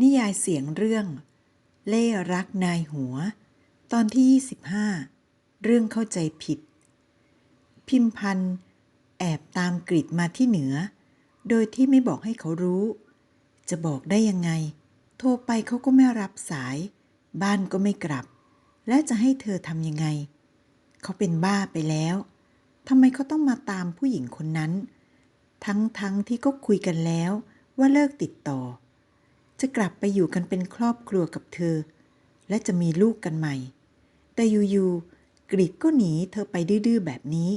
นิยายเสียงเรื่อง เล่รักนายหัว ตอนที่ 25 เรื่องเข้าใจผิด พิมพันธ์แอบตามกริดมาที่เหนือ โดยที่ไม่บอกให้เขารู้ จะบอกได้ยังไง โทรไปเขาก็ไม่รับสาย บ้านก็ไม่กลับ และจะให้เธอทำยังไง เขาเป็นบ้าไปแล้วทำไมเขาต้องมาตามผู้หญิงคนนั้น ทั้งทั้งที่ก็คุยกันแล้วว่าเลิกติดต่อ จะกลับไปอยู่กันเป็นครอบครัวกับเธอ และจะมีลูกกันใหม่ แต่อยู่ๆกริดก็หนีเธอไปดื้อๆแบบนี้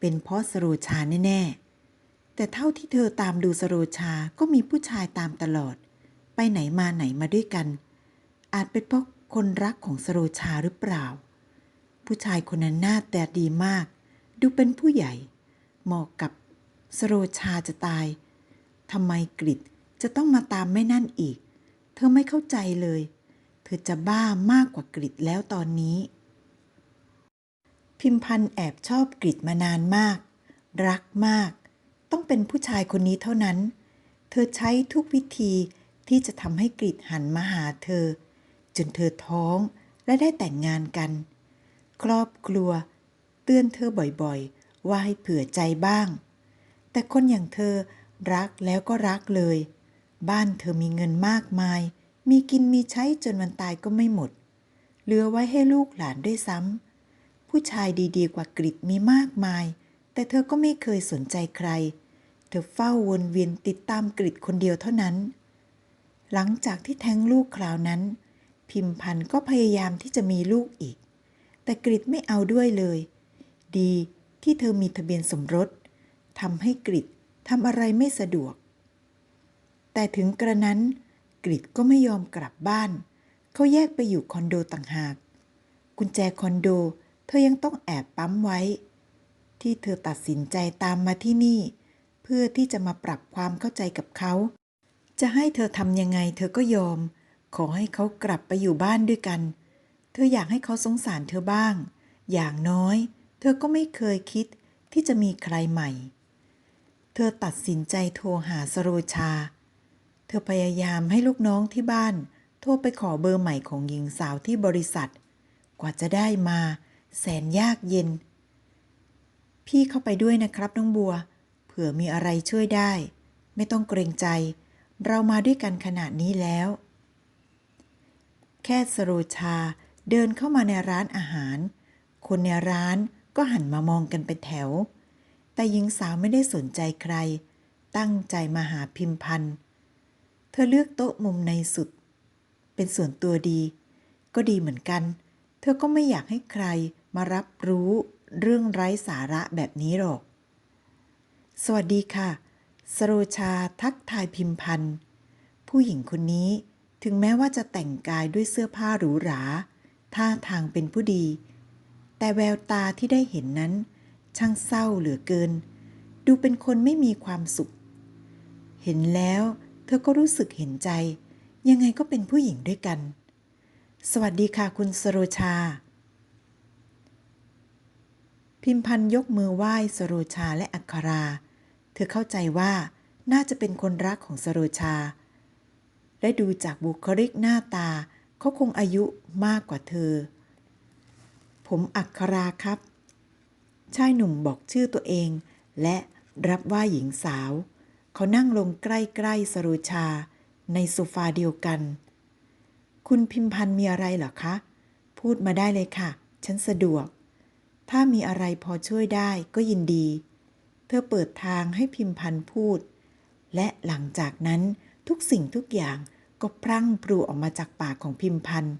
เป็นเพราะสโรชาแน่ๆ แต่เท่าที่เธอตามดูสโรชาก็มีผู้ชายตามตลอด ไปไหนมาไหนมาด้วยกัน อาจเป็นเพราะคนรักของสโรชาหรือเปล่า ผู้ชายคนนั้นหน้าแต่ดีมาก ดูเป็นผู้ใหญ่ เหมาะกับสโรชาจะตายทำไมกริด จะต้องมาตามแม่นั่นอีก เธอไม่เข้าใจเลย เธอจะบ้ามากกว่ากริดแล้วตอนนี้ พิมพันธ์แอบชอบกริดมานานมาก รักมาก ต้องเป็นผู้ชายคนนี้เท่านั้น เธอใช้ทุกวิธีที่จะทำให้กริดหันมาหาเธอ จนเธอท้องและได้แต่งงานกัน ครอบครัว เตือนเธอบ่อยๆ ว่าให้เผื่อใจบ้าง แต่คนอย่างเธอรักแล้วก็รักเลย บ้านเธอมีเงินมากมาย มีกินมีใช้จนวันตายก็ไม่หมด เหลือไว้ให้ลูกหลานด้วยซ้ำ ผู้ชายดีๆกว่ากริดมีมากมาย แต่เธอก็ไม่เคยสนใจใคร เธอเฝ้าวนเวียนติดตามกริดคนเดียวเท่านั้น หลังจากที่แท้งลูกคราวนั้น พิมพันธ์ก็พยายามที่จะมีลูกอีก แต่กริดไม่เอาด้วยเลย ดีที่เธอมีทะเบียนสมรสทำให้กริดทำอะไรไม่สะดวก แต่ถึงกระนั้นกริดก็ไม่ยอมกลับบ้าน เขาแยกไปอยู่คอนโดต่างหาก กุญแจคอนโด เธอยังต้องแอบปั๊มไว้ ที่เธอตัดสินใจตามมาที่นี่ เพื่อที่จะมาปรับความเข้าใจกับเขา จะให้เธอทำยังไง เธอก็ยอม ขอให้เขากลับไปอยู่บ้านด้วยกัน เธออยากให้เขาสงสารเธอบ้าง อย่างน้อย เธอก็ไม่เคยคิดที่จะมีใครใหม่ เธอตัดสินใจโทรหาสโรชา ธอพยายามให้ลูกน้องที่บ้าน โทรไปขอเบอร์ใหม่ของหญิงสาวที่บริษัท กว่าจะได้มาแสนยากเย็น พี่เข้าไปด้วยนะครับน้องบัว เผื่อมีอะไรช่วยได้ ไม่ต้องเกรงใจ เรามาด้วยกันขนาดนี้แล้ว แค่สโรชาเดินเข้ามาในร้านอาหาร คนในร้านก็หันมามองกันเป็นแถว แต่หญิงสาวไม่ได้สนใจใคร ตั้งใจมาหาพิมพันธ์ เธอเลือกโต๊ะมุมในสุด เป็นส่วนตัวดี ก็ดีเหมือนกัน เธอก็ไม่อยากให้ใครมารับรู้เรื่องไร้สาระแบบนี้หรอก สวัสดีค่ะ สโรชาทักทายพิมพันธ์ ผู้หญิงคนนี้ถึงแม้ว่าจะแต่งกายด้วยเสื้อผ้าหรูหราท่าทางเป็นผู้ดี แต่แววตาที่ได้เห็นนั้น ช่างเศร้าเหลือเกิน ดูเป็นคนไม่มีความสุข เห็นแล้ว เธอก็รู้สึกเห็นใจ ยังไงก็เป็นผู้หญิงด้วยกัน สวัสดีค่ะคุณสโรชา พิมพันยกมือไหว้สโรชาและอัครา เธอเข้าใจว่าน่าจะเป็นคนรักของสโรชา และดูจากบุคลิกหน้าตาเขาคงอายุมากกว่าเธอ ผมอัคราครับ ชายหนุ่มบอกชื่อตัวเอง และรับว่าหญิงสาว เขานั่งลงใกล้ๆสโรชา ในโซฟาเดียวกัน คุณพิมพันธ์มีอะไรเหรอคะ พูดมาได้เลยค่ะ ฉันสะดวก ถ้ามีอะไรพอช่วยได้ก็ยินดี เธอเปิดทางให้พิมพันธ์พูด และหลังจากนั้นทุกสิ่งทุกอย่างก็พรั่งพรูออกมาจากปากของพิมพันธ์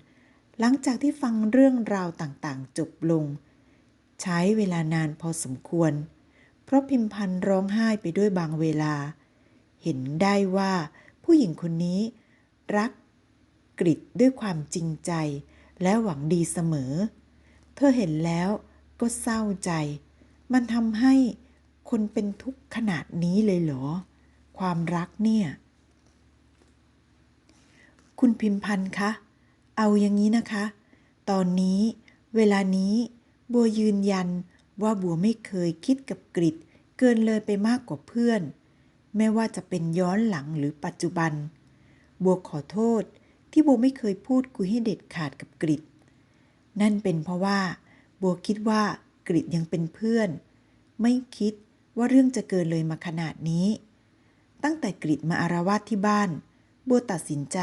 หลังจากที่ฟังเรื่องราวต่างๆ จบลง ใช้เวลานานพอสมควร เพราะพิมพันธ์ร้องไห้ไปด้วยบางเวลา เห็นได้ว่าผู้หญิงคนนี้ รักกริดด้วยความจริงใจ และหวังดีเสมอ เธอเห็นแล้วก็เศร้าใจ มันทำให้คนเป็นทุกข์ขนาดนี้เลยเหรอ ความรักเนี่ย คุณพิมพันธ์คะ เอาอย่างนี้นะคะ ตอนนี้เวลานี้บัวยืนยันว่าบัวไม่เคยคิดกับกริดเกินเลยไปมากกว่าเพื่อน ไม่ว่าจะเป็นย้อนหลังหรือปัจจุบัน บัวขอโทษที่บัวไม่เคยพูดคุยให้เด็ดขาดกับกริดนั่นเป็นเพราะว่า บัวคิดว่ากริดยังเป็นเพื่อน ไม่คิดว่าเรื่องจะเกินเลยมาขนาดนี้ ตั้งแต่กริดมาอารวาสที่บ้าน บัวตัดสินใจ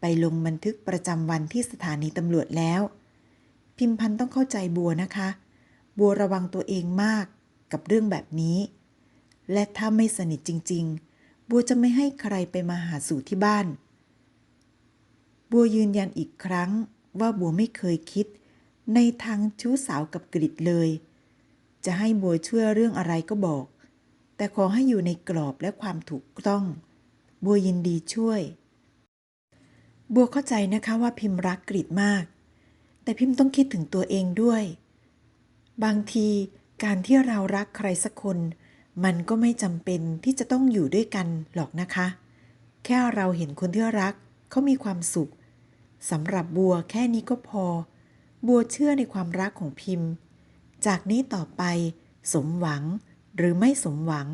ไปลงบันทึกประจำวันที่สถานีตำรวจแล้ว พิมพันธ์ต้องเข้าใจบัวนะคะ บัวระวังตัวเองมากกับเรื่องแบบนี้ และถ้าไม่สนิทจริง ๆ บัวจะไม่ให้ใครไปมาหาสู่ที่บ้าน บัวยืนยันอีกครั้งว่าบัวไม่เคยคิด ในทางชู้สาวกับกริดเลย จะให้บัวช่วยเรื่องอะไรก็บอก แต่ขอให้อยู่ในกรอบและความถูกต้อง บัวยินดีช่วย บัวเข้าใจนะคะว่าพิมพ์รักกริดมาก แต่พิมพ์ต้องคิดถึงตัวเองด้วย บางทีการที่เรารักใครสักคน มันก็ไม่จำเป็นที่จะต้องอยู่ด้วยกันหรอกนะคะ แค่เราเห็นคนที่รักเขามีความสุขสำหรับบัวแค่นี้ก็พอ บัวเชื่อในความรักของพิมพ์ จากนี้ต่อไปสมหวังหรือไม่สมหวัง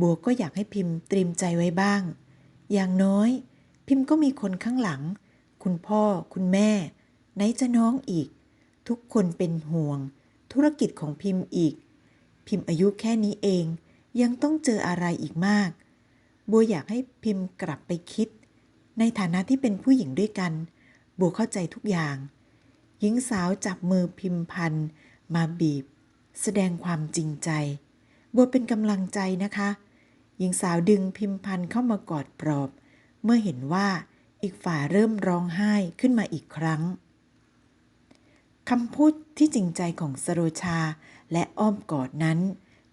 บัวก็อยากให้พิมพ์เตรียมใจไว้บ้าง อย่างน้อย พิมพ์ก็มีคนข้างหลัง คุณพ่อคุณแม่ ไหนจะน้องอีก ทุกคนเป็นห่วง ธุรกิจของพิมพ์อีก พิมพ์อายุแค่นี้เอง ยังต้องเจออะไรอีกมาก บัวอยากให้พิมพ์กลับไปคิด ในฐานะที่เป็นผู้หญิงด้วยกัน บัวเข้าใจทุกอย่าง หญิงสาวจับมือพิมพันธ์มาบีบ แสดงความจริงใจ บัวเป็นกำลังใจนะคะ หญิงสาวดึงพิมพันธ์เข้ามากอดปลอบ เมื่อเห็นว่าอีกฝ่ายเริ่มร้องไห้ขึ้นมาอีกครั้งคำพูดที่จริงใจของสโรชาและอ้อมกอดนั้น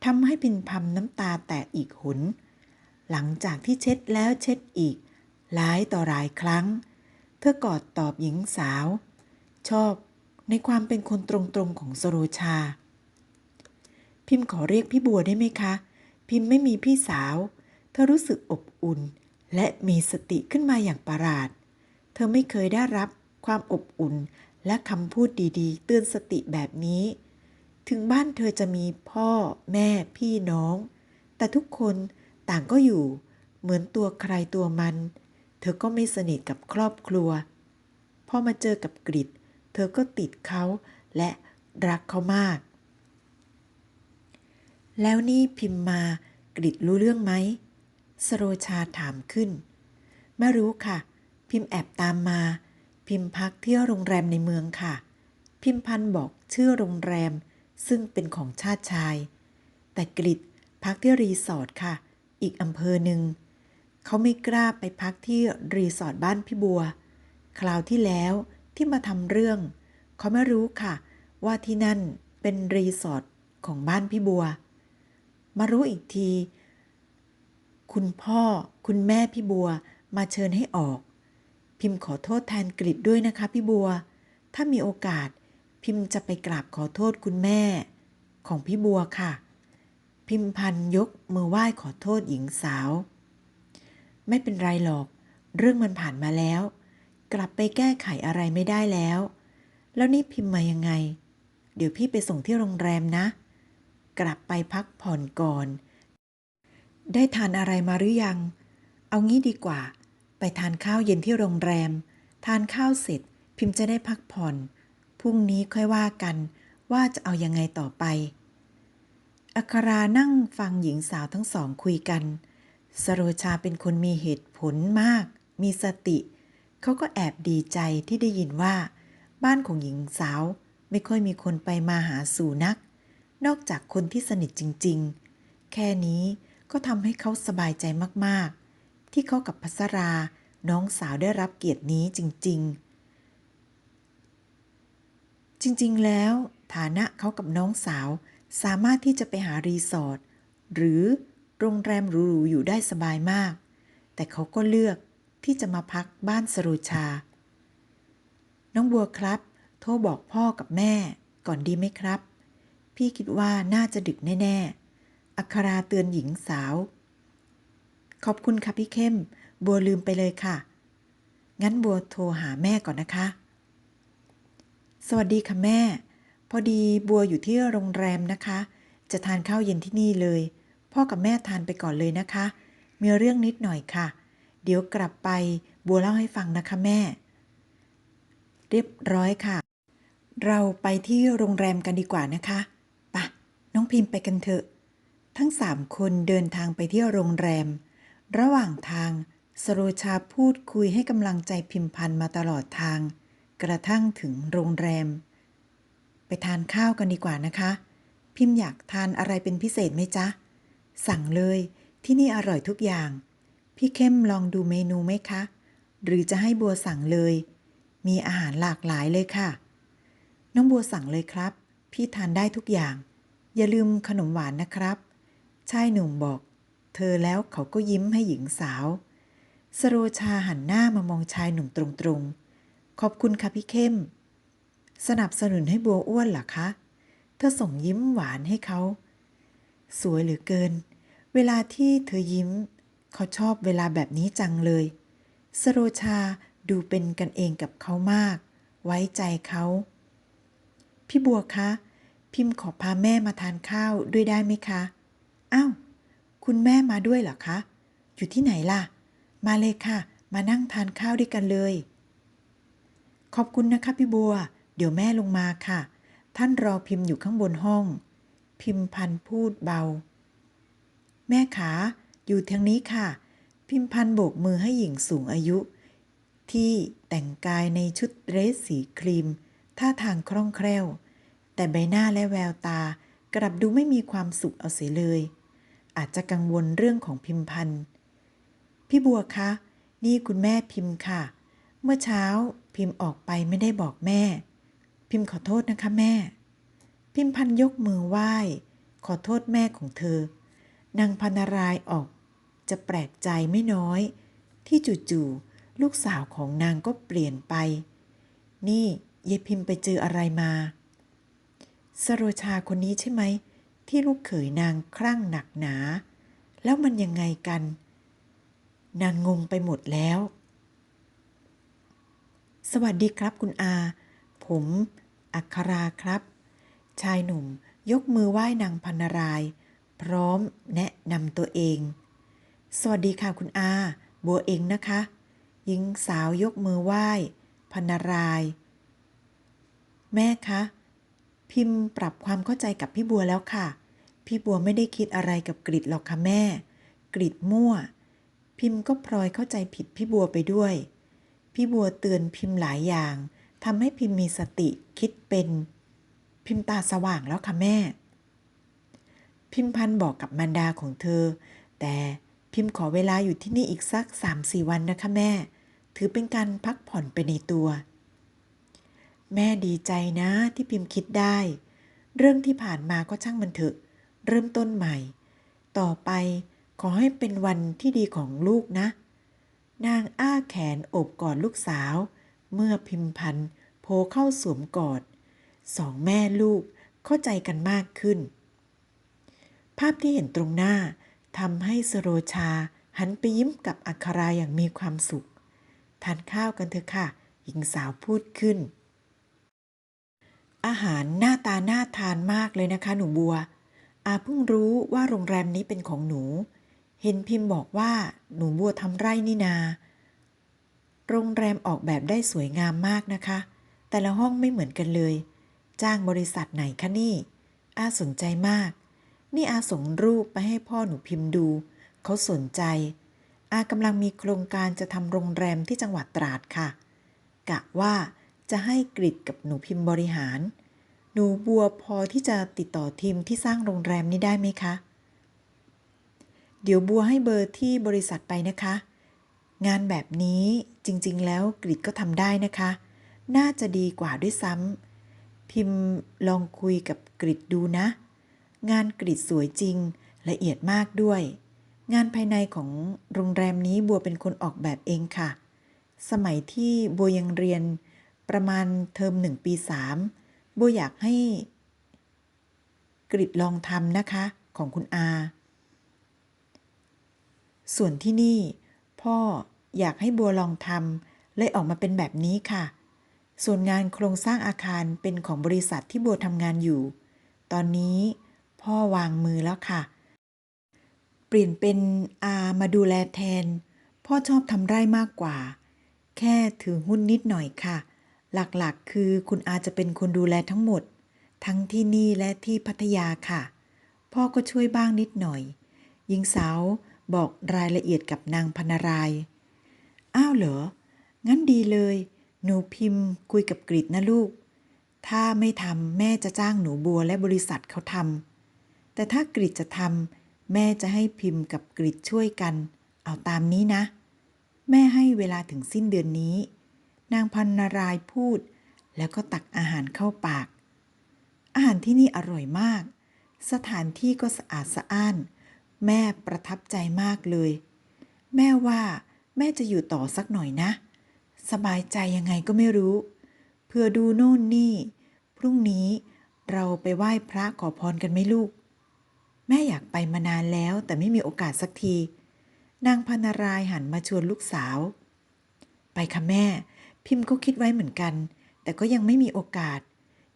ทำให้พินพำน้ำตาแตกอีกหน หลังจากที่เช็ดแล้วเช็ดอีก หลายต่อหลายครั้ง เธอกอดตอบหญิงสาว ชอบในความเป็นคนตรงๆของสโรชา พิมพ์ขอเรียกพี่บัวได้ไหมคะ พิมพ์ไม่มีพี่สาว เธอรู้สึกอบอุ่น และมีสติขึ้นมาอย่างประหลาด เธอไม่เคยได้รับความอบอุ่นและคำพูดดีๆ เตือนสติแบบนี้ ถึงบ้านเธอจะมีพ่อแม่พี่น้อง แต่ทุกคนต่างก็อยู่ เหมือนตัวใครตัวมัน เธอก็ไม่สนิทกับครอบครัว พอมาเจอกับกริดเธอก็ติดเขาและรักเขามาก แล้วนี่พิมพ์มากริดรู้เรื่องไหม สโรชาถามขึ้น ไม่รู้ค่ะ พิมพ์แอบตามมา พิมพ์พักเที่ยวโรงแรมในเมืองค่ะ พิมพ์พันธ์บอกชื่อโรงแรม ซึ่งเป็นของชาติชาย แต่กริดพักที่รีสอร์ทค่ะ อีกอำเภอหนึ่ง เขาไม่กล้าไปพักที่รีสอร์ทบ้านพี่บัว คราวที่แล้วที่มาทำเรื่อง เขาไม่รู้ค่ะ ว่าที่นั่นเป็นรีสอร์ทของบ้านพี่บัว มารู้อีกที คุณพ่อคุณแม่พี่บัวมาเชิญให้ออก พิมพ์ขอโทษแทนกริดด้วยนะคะพี่บัว ถ้ามีโอกาส พิมพ์จะไปกราบขอโทษคุณแม่ ของพี่บัวค่ะ พิมพันยกมือไหว้ขอโทษหญิงสาว ไม่เป็นไรหรอก เรื่องมันผ่านมาแล้ว กลับไปแก้ไขอะไรไม่ได้แล้ว แล้วนี่พิมพ์มายังไง เดี๋ยวพี่ไปส่งที่โรงแรมนะ กลับไปพักผ่อนก่อน ได้ทานอะไรมาหรือยัง เอางี้ดีกว่า ไปทานข้าวเย็นที่โรงแรม ทานข้าวเสร็จพิมพ์จะได้พักผ่อน พรุ่งนี้ค่อยว่ากันว่าจะเอายังไงต่อไป อัครานั่งฟังหญิงสาวทั้งสองคุยกัน สโรชาเป็นคนมีเหตุผลมาก มีสติ เขาก็แอบดีใจที่ได้ยินว่า บ้านของหญิงสาวไม่ค่อยมีคนไปมาหาสู่นัก นอกจากคนที่สนิทจริง ๆ แค่นี้ก็ทำให้เขาสบายใจมาก ๆ ที่เขากับพัสราน้องสาวได้รับเกียรตินี้จริง ๆ จริงๆ แล้ว ฐานะเขากับน้องสาว สามารถที่จะไปหารีสอร์ทหรือโรงแรมหรูๆอยู่ได้สบายมาก แต่เขาก็เลือกที่จะมาพักบ้านสโรชา น้องบัวครับ โทรบอกพ่อกับแม่ก่อนดีไหมครับ พี่คิดว่าน่าจะดึกแน่ ๆ อัคราเตือนหญิงสาว ขอบคุณค่ะพี่เข้ม บัวลืมไปเลยค่ะ งั้นบัวโทรหาแม่ก่อนนะคะ สวัสดีค่ะแม่ พอดีบัวอยู่ที่โรงแรมนะคะ จะทานข้าวเย็นที่นี่เลย พ่อกับแม่ทานไปก่อนเลยนะคะ มีเรื่องนิดหน่อยค่ะ เดี๋ยวกลับไปบัวเล่าให้ฟังนะคะแม่ เรียบร้อยค่ะ เราไปที่โรงแรมกันดีกว่านะคะปะน้องพิมพ์ไปกันเถอะ ทั้งสามคนเดินทางไปที่โรงแรม ระหว่างทางสโรชาพูดคุยให้กำลังใจพิมพันธ์มาตลอดทาง กระทั่งถึงโรงแรม ไปทานข้าวกันดีกว่านะคะ พิมพ์อยากทานอะไรเป็นพิเศษไหมจ๊ะ สั่งเลยที่นี่อร่อยทุกอย่าง พี่เข้มลองดูเมนูไหมคะ หรือจะให้บัวสั่งเลย มีอาหารหลากหลายเลยค่ะ น้องบัวสั่งเลยครับ พี่ทานได้ทุกอย่าง อย่าลืมขนมหวานนะครับชายหนุ่มบอก เธอแล้วเขาก็ยิ้มให้หญิงสาว สโรชาหันหน้ามามองชายหนุ่มตรงๆ ขอบคุณค่ะพี่เข้ม สนับสนุนให้บัวอ้วนเหรอคะ เธอส่งยิ้มหวานให้เขา สวยเหลือเกิน เวลาที่เธอยิ้ม เขาชอบเวลาแบบนี้จังเลย สโรชาดูเป็นกันเองกับเขามาก ไว้ใจเขา พี่บัวคะ พิมพ์ขอพาแม่มาทานข้าวด้วยได้ไหมคะ อ้าว คุณแม่มาด้วยเหรอคะ อยู่ที่ไหนล่ะ มาเลยค่ะ มานั่งทานข้าวด้วยกันเลย ขอบคุณนะคะพี่บัว เดี๋ยวแม่ลงมาค่ะ ท่านรอพิมพ์อยู่ข้างบนห้อง พิมพันธ์พูดเบา แม่ขา อยู่ทางนี้ค่ะ พิมพันธ์โบกมือให้หญิงสูงอายุ ที่แต่งกายในชุดเดรสสีครีม ท่าทางคล่องแคล่ว แต่ใบหน้าและแววตากลับดูไม่มีความสุขเอาเสียเลย อาจจะกังวลเรื่องของพิมพันธ์พี่บัวคะ นี่คุณแม่พิมพ์ค่ะ เมื่อเช้า พิมพ์ออกไปไม่ได้บอกแม่ พิมพ์ขอโทษนะคะแม่ พิมพันยกมือไหว้ ขอโทษแม่ของเธอ นางพันารายออก จะแปลกใจไม่น้อย ที่จู่ๆลูกสาวของนางก็เปลี่ยนไป นี่ยายพิมพ์ไปเจออะไรมา สโรชาคนนี้ใช่ไหม ที่ลูกเขยนางคลั่งหนักหนา แล้วมันยังไงกัน นางงงไปหมดแล้ว สวัสดีครับคุณอา ผม อัคราครับ ชายหนุ่มยกมือไหว้นางพันราย พร้อมแนะนำตัวเอง สวัสดีค่ะคุณอา บัวเองนะคะ หญิงสาวยกมือไหว้พันราย แม่คะ พิมพ์ปรับความเข้าใจกับพี่บัวแล้วค่ะ พี่บัวไม่ได้คิดอะไรกับกริดหรอกค่ะแม่ กริดมั่ว พิมพ์ก็พลอยเข้าใจผิดพี่บัวไปด้วย พี่บัวเตือนพิมพ์หลายอย่างทำให้พิมพ์มีสติคิดเป็น พิมพ์ตาสว่างแล้วค่ะแม่ พิมพันธ์บอกกับมารดาของเธอ แต่พิมพ์ขอเวลาอยู่ที่นี่อีกสักสามสี่วันนะคะแม่ ถือเป็นการพักผ่อนไปในตัว แม่ดีใจนะที่พิมพ์คิดได้ เรื่องที่ผ่านมาก็ช่างมันเถอะ เริ่มต้นใหม่ ต่อไปขอให้เป็นวันที่ดีของลูกนะ นางอ้าแขนโอบกอดลูกสาว เมื่อพิมพันธ์โผเข้าสวมกอด สองแม่ลูกเข้าใจกันมากขึ้น ภาพที่เห็นตรงหน้าทำให้สโรชาหันไปยิ้มกับอัคราอย่างมีความสุข ทานข้าวกันเถอะค่ะ หญิงสาวพูดขึ้น อาหารหน้าตาน่าทานมากเลยนะคะ หนูบัว อาเพิ่งรู้ว่าโรงแรมนี้เป็นของหนู เห็นพิมพ์บอกว่าหนูบัวทำไร่นี่นา โรงแรมออกแบบได้สวยงามมากนะคะ แต่ละห้องไม่เหมือนกันเลย จ้างบริษัทไหนคะนี่ อาสนใจมาก นี่อาส่งรูปไปให้พ่อหนูพิมพ์ดู เขาสนใจ อากำลังมีโครงการจะทำโรงแรมที่จังหวัดตราดค่ะ กะว่าจะให้กริดกับหนูพิมพ์บริหาร หนูบัวพอที่จะติดต่อทีมที่สร้างโรงแรมนี้ได้ไหมคะ เดี๋ยวบัวให้เบอร์ที่บริษัทไปนะคะ งานแบบนี้จริงๆ แล้วกริดก็ทำได้นะคะ น่าจะดีกว่าด้วยซ้ำพิมพ์ลองคุยกับกริดดูนะ งานกริดสวยจริงละเอียดมากด้วย งานภายในของโรงแรมนี้บัวเป็นคนออกแบบเองค่ะ สมัยที่บัวยังเรียนประมาณเทอมหนึ่งปีสามบัวอยากให้กริดลองทำนะคะของคุณอา ส่วนที่นี่ พ่ออยากให้บัวลองทำเลยออกมาเป็นแบบนี้ค่ะ ส่วนงานโครงสร้างอาคารเป็นของบริษัทที่บัวทำงานอยู่ ตอนนี้พ่อวางมือแล้วค่ะ เปลี่ยนเป็นอามาดูแลแทน พ่อชอบทำไร่มากกว่า แค่ถือหุ้นนิดหน่อยค่ะ หลักๆ คือคุณอาจะเป็นคนดูแลทั้งหมด ทั้งที่นี่และที่พัทยาค่ะ พ่อก็ช่วยบ้างนิดหน่อยหญิงสาว บอกรายละเอียดกับนางพนาราย อ้าวเหรอ งั้นดีเลย หนูพิมพ์คุยกับกริดนะลูก ถ้าไม่ทำแม่จะจ้างหนูบัวและบริษัทเขาทำ แต่ถ้ากริดจะทำแม่จะให้พิมพ์กับกริดช่วยกัน เอาตามนี้นะ แม่ให้เวลาถึงสิ้นเดือนนี้ นางพันนารายพูด แล้วก็ตักอาหารเข้าปาก อาหารที่นี่อร่อยมาก สถานที่ก็สะอาดสะอ้าน แม่ประทับใจมากเลย แม่ว่าแม่จะอยู่ต่อสักหน่อยนะ สบายใจยังไงก็ไม่รู้ เพื่อดูโน่นนี่ พรุ่งนี้เราไปไหว้พระขอพรกันไหมลูก แม่อยากไปมานานแล้วแต่ไม่มีโอกาสสักที นางพนารายหันมาชวนลูกสาว ไปค่ะแม่ พิมพ์ก็คิดไว้เหมือนกัน แต่ก็ยังไม่มีโอกาส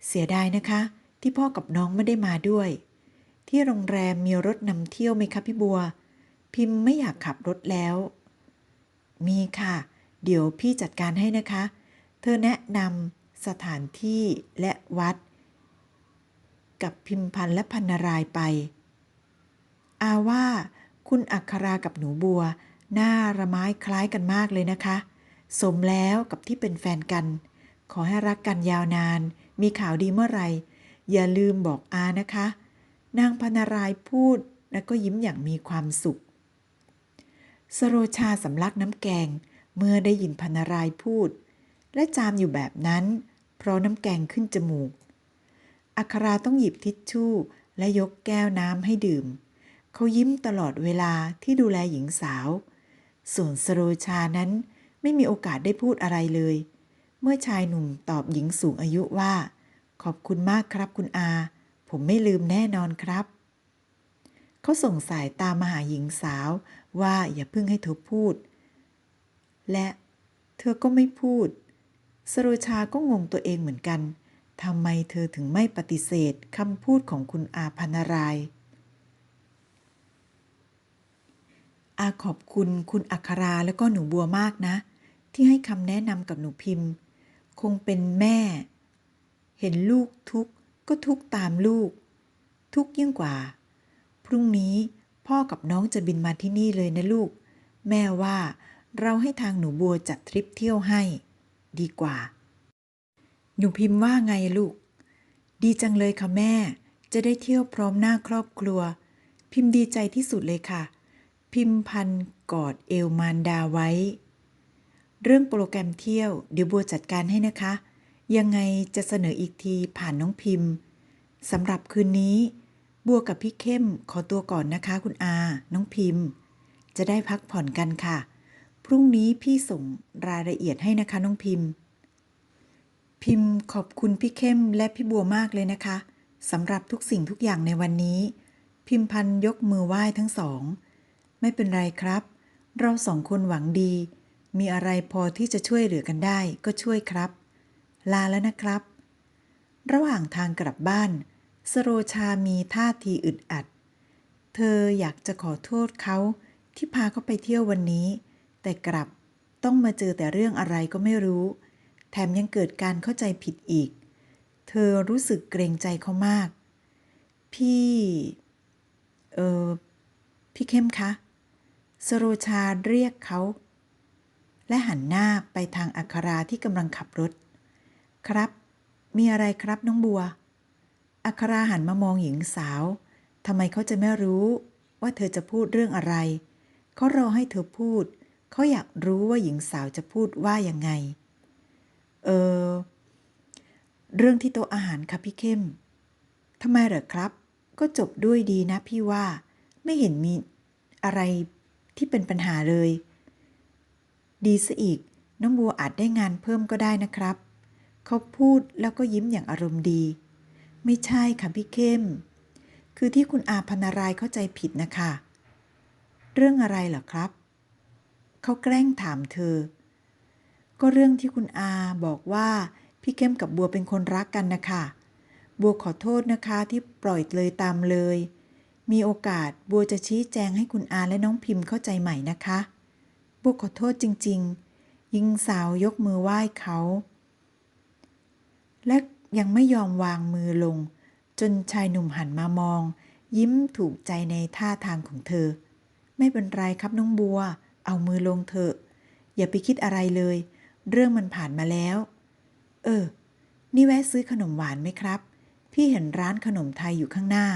เสียดายนะคะ ที่พ่อกับน้องไม่ได้มาด้วย ที่โรงแรมมีรถนำเที่ยวไหมคะพี่บัว พิมพ์ไม่อยากขับรถแล้ว มีค่ะ เดี๋ยวพี่จัดการให้นะคะ เธอแนะนำสถานที่และวัด กับพิมพันธ์และพันนารายไป อาว่าคุณอัครากับหนูบัว หน้าระไม้คล้ายกันมากเลยนะคะ สมแล้วกับที่เป็นแฟนกัน ขอให้รักกันยาวนาน มีข่าวดีเมื่อไหร่ อย่าลืมบอกอานะคะ นางพนารายพูดแล้วก็ยิ้มอย่างมีความสุข สโรชาสำลักน้ำแกงเมื่อได้ยินพนารายพูด และจามอยู่แบบนั้น เพราะน้ำแกงขึ้นจมูก อัคราต้องหยิบทิชชู่และยกแก้วน้ำให้ดื่ม เขายิ้มตลอดเวลาที่ดูแลหญิงสาว ส่วนสโรชานั้นไม่มีโอกาสได้พูดอะไรเลย เมื่อชายหนุ่มตอบหญิงสูงอายุว่า ขอบคุณมากครับคุณอา ผมไม่ลืมแน่นอนครับ เขาส่งสายตามาหาหญิงสาวว่าอย่าเพิ่งให้เธอพูด และเธอก็ไม่พูด สโรชาก็งงตัวเองเหมือนกันทำไมเธอถึงไม่ปฏิเสธคำพูดของคุณอาพันราย อาขอบคุณคุณอัคราแล้วก็หนูบัวมากนะ ที่ให้คำแนะนำกับหนูพิมพ์ คงเป็นแม่ เห็นลูกทุกข์ ก็ทุกตามลูก ทุกยิ่งกว่า พรุ่งนี้พ่อกับน้องจะบินมาที่นี่เลยนะลูก แม่ว่าเราให้ทางหนูบัวจัดทริปเที่ยวให้ ดีกว่า หนูพิมพ์ว่าไงลูก ดีจังเลยค่ะแม่ จะได้เที่ยวพร้อมหน้าครอบครัว พิมพ์ดีใจที่สุดเลยค่ะ พิมพ์พันกอดเอวมารดาไว้ เรื่องโปรแกรมเที่ยวเดี๋ยวบัวจัดการให้นะคะ ยังไงจะเสนออีกทีผ่านน้องพิมพ์สำหรับคืนนี้ บัวกับพี่เข้มขอตัวก่อนนะคะคุณอา น้องพิมพ์ จะได้พักผ่อนกันค่ะ พรุ่งนี้พี่ส่งรายละเอียดให้นะคะน้องพิมพ์ พิมพ์ขอบคุณพี่เข้มและพี่บัวมากเลยนะคะสำหรับทุกสิ่งทุกอย่างในวันนี้ พิมพันยกมือไหว้ทั้งสอง ไม่เป็นไรครับ เราสองคนหวังดี มีอะไรพอที่จะช่วยเหลือกันได้ก็ช่วยครับ ลาแล้วนะครับ ระหว่างทางกลับบ้าน สโรชามีท่าทีอึดอัด เธออยากจะขอโทษเขาที่พาเขาไปเที่ยววันนี้ แต่กลับต้องมาเจอแต่เรื่องอะไรก็ไม่รู้ แถมยังเกิดการเข้าใจผิดอีก เธอรู้สึกเกรงใจเขามาก พี่ เออพี่เข้มคะ สโรชาเรียกเขา และหันหน้าไปทางอัคราที่กำลังขับรถ ครับ มีอะไรครับน้องบัว อัคราหันมามองหญิงสาวทำไมเขาจะไม่รู้ว่าเธอจะพูดเรื่องอะไร เขารอให้เธอพูด เขาอยากรู้ว่าหญิงสาวจะพูดว่ายังไง เออ เรื่องที่โต๊ะอาหารค่ะพี่เข้มทำไมเหรอครับ ก็จบด้วยดีนะพี่ว่าไม่เห็นมีอะไรที่เป็นปัญหาเลย ดีซะอีก น้องบัวอาจได้งานเพิ่มก็ได้นะครับ เขาพูดแล้วก็ยิ้มอย่างอารมณ์ดี ไม่ใช่ค่ะพี่เข้ม คือที่คุณอาพนารายเข้าใจผิดนะคะ เรื่องอะไรเหรอครับ เขาแกล้งถามเธอ ก็เรื่องที่คุณอาบอกว่าพี่เข้มกับบัวเป็นคนรักกันนะคะ บัวขอโทษนะคะที่ปล่อยเลยตามเลย มีโอกาสบัวจะชี้แจงให้คุณอาและน้องพิมพ์เข้าใจใหม่นะคะ บัวขอโทษจริงหญิงสาวยกมือไหว้เขา และยังไม่ยอมวางมือลง จนชายหนุ่มหันมามอง ยิ้มถูกใจในท่าทางของเธอ ไม่เป็นไรครับน้องบัว เอามือลงเถอะ อย่าไปคิดอะไรเลย เรื่องมันผ่านมาแล้ว เออ นี่แวะซื้อขนมหวานไหมครับ พี่เห็นร้านขนมไทยอยู่ข้างหน้า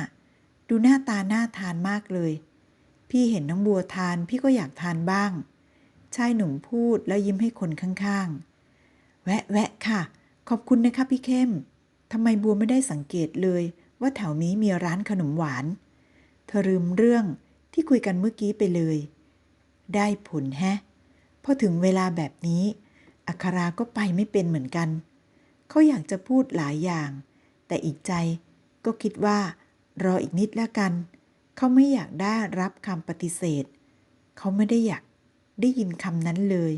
ดูหน้าตาน่าทานมากเลย พี่เห็นน้องบัวทาน พี่ก็อยากทานบ้าง ชายหนุ่มพูดแล้วยิ้มให้คนข้างๆ แวะแวะค่ะ ขอบคุณนะคะพี่เข้มทำไมบัวไม่ได้สังเกตเลย ว่าแถวนี้มีร้านขนมหวาน เธอลืมเรื่องที่คุยกันเมื่อกี้ไปเลย ได้ผลแฮะ พอถึงเวลาแบบนี้ อัคราก็ไปไม่เป็นเหมือนกัน เขาอยากจะพูดหลายอย่าง แต่อีกใจก็คิดว่ารออีกนิดแล้วกัน เขาไม่อยากได้รับคำปฏิเสธ เขาไม่ได้อยากได้ยินคำนั้นเลย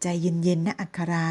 ใจเย็นๆนะอัครา